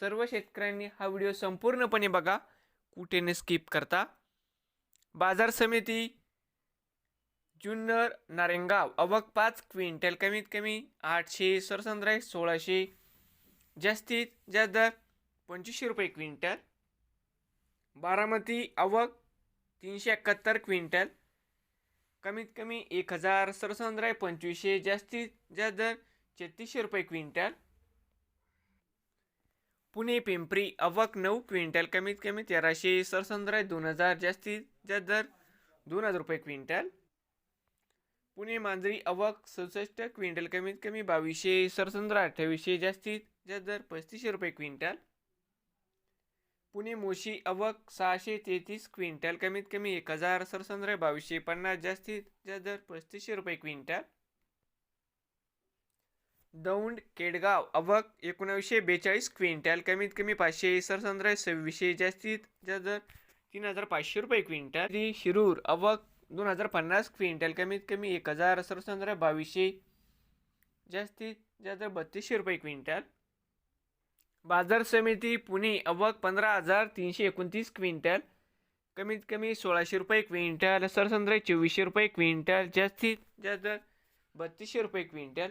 सर्व शेतकऱ्यांनी हा व्हिडिओ संपूर्णपणे बघा. कुठे न स्किप करता? बाजार समिती जुन्नर नारेंगाव अवक पाच क्विंटल कमीत कमी आठशे सरसंद्राय सोळाशे जास्तीत जास्त दर पंचवीसशे रुपये क्विंटल. बारामती अवक तीनशे एकाहत्तर क्विंटल. कमीत कमी एक हजार सरसंद्राय पंचवीसशे जास्तीत जास्त दर छत्तीसशे रुपये क्विंटल. पुणे पिंपरी अवक नऊ क्विंटल कमीत कमी तेराशे सरसंद्राय दोन हजार जास्तीत जास्त दर दोन हजार रुपये क्विंटल. पुणे मांजरी अवक सदुसष्ट क्विंटल कमीत कमी बावीसशे सरसंद्रा अठ्ठावीसशे जास्तीत जास्त दर पस्तीसशे रुपये क्विंटल. पुणे मोशी अवक सहाशे तेहतीस क्विंटल कमीत कमी एक हजार सरसंद्रा बावीसशे पन्नास जास्तीत जास्त दर पस्तीसशे रुपये क्विंटल. दौंड केडगाव अवक एकोणावीसशे बेचाळीस क्विंटल कमीत कमी पाचशे सरसंद्रा सव्वीसशे जास्तीत जास्त दर तीन हजार पाचशे रुपये क्विंटल. श्री शिरूर अवक दोन हजार पन्नास क्विंटल कमीत कमी एक हजार सरसंद्रा बावीसशे जास्तीत जास्त दर बत्तीसशे रुपये क्विंटल. बाजार समिती पुणे अवक पंधरा हजार तीनशे एकोणतीस क्विंटल. कमीत कमी सोळाशे रुपये क्विंटल सरसंद्रा चोवीसशे रुपये क्विंटल जास्तीत जास्त दर बत्तीसशे रुपये क्विंटल.